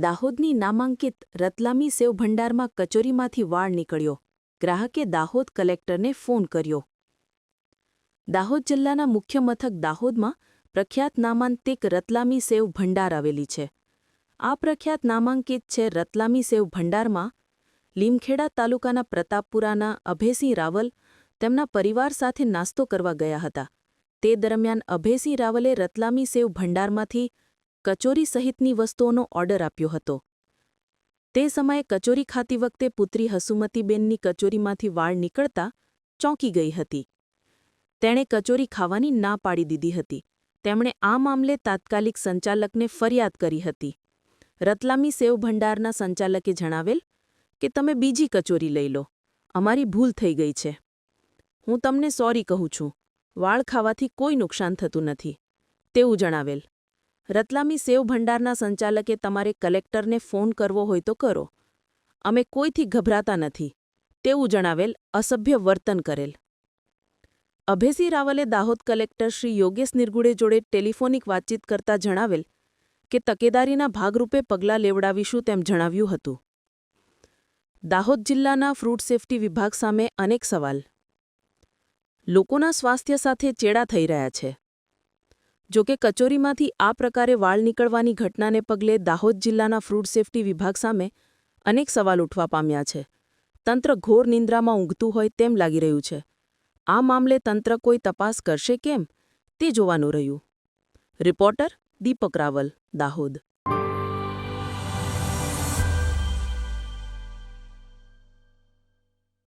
દાહોદની નામાંકિત રતલામી સેવ ભંડારમાં કચોરીમાંથી વાળ નીકળ્યો. ગ્રાહકે દાહોદ કલેક્ટરને ફોન કર્યો. દાહોદ જિલ્લાના મુખ્ય મથક દાહોદમાં પ્રખ્યાત નામાંતિક રતલામી સેવ ભંડાર આવેલી છે. આ પ્રખ્યાત નામાંકિત છે રતલામી સેવ ભંડારમાં લીમખેડા તાલુકાના પ્રતાપપુરાના અભયસિંહ રાવલ તેમના પરિવાર સાથે નાસ્તો કરવા ગયા હતા. તે દરમિયાન અભયસિંહ રાવલે રતલામી સેવ ભંડારમાંથી કચોરી સહિતની વસ્તુઓનો ઓર્ડર આપ્યો હતો. તે સમયે કચોરી ખાતી વખતે પુત્રી હસુમતીબેનની કચોરીમાંથી વાળ નીકળતા ચોંકી ગઈ હતી. તેણે કચોરી ખાવાની ના પાડી દીધી હતી. તેમણે આ મામલે તાત્કાલિક સંચાલકને ફરિયાદ કરી હતી. રતલામી સેવ ભંડારના સંચાલકે જણાવેલ કે, તમે બીજી કચોરી લઈ લો. અમારી ભૂલ થઈ ગઈ છે. હું તમને સોરી કહું છું. વાળ ખાવાથી કોઈ નુકસાન થતું નથી. તેવું જણાવેલ. રતલામી સેવ ભંડારના સંચાલકે તમારે કલેક્ટરને ફોન કરવો હોય તો કરો. અમે કોઈથી ગભરાતા નથી. તેવું જણાવેલ અસભ્ય વર્તન કરેલ. અભેસી રાવલે દાહોદ કલેક્ટર શ્રી યોગેશ નિર્ગુડે જોડે ટેલિફોનિક વાતચીત કરતા જણાવેલ કે તકેદારીના ભાગરૂપે પગલાં લેવડાવીશું તેમ જણાવ્યું હતું. દાહોદ જિલ્લાના ફ્રૂટ સેફટી વિભાગ સામે અનેક સવાલ. લોકોના સ્વાસ્થ્ય સાથે ચેડા થઈ રહ્યા છે. જોકે કચોરીમાંથી આ પ્રકારે વાળ નીકળવાની ઘટનાને પગલે દાહોદ જિલ્લાના ફ્રૂડ સેફટી વિભાગ સામે અનેક સવાલ ઉઠવા પામ્યા છે. તંત્ર ઘોર નિંદ્રામાં ઊંઘતું હોય તેમ લાગી રહ્યું છે. આ મામલે તંત્ર કોઈ તપાસ કરશે કેમ તે જોવાનું રહ્યું. રિપોર્ટર દીપક રાવલ, દાહોદ.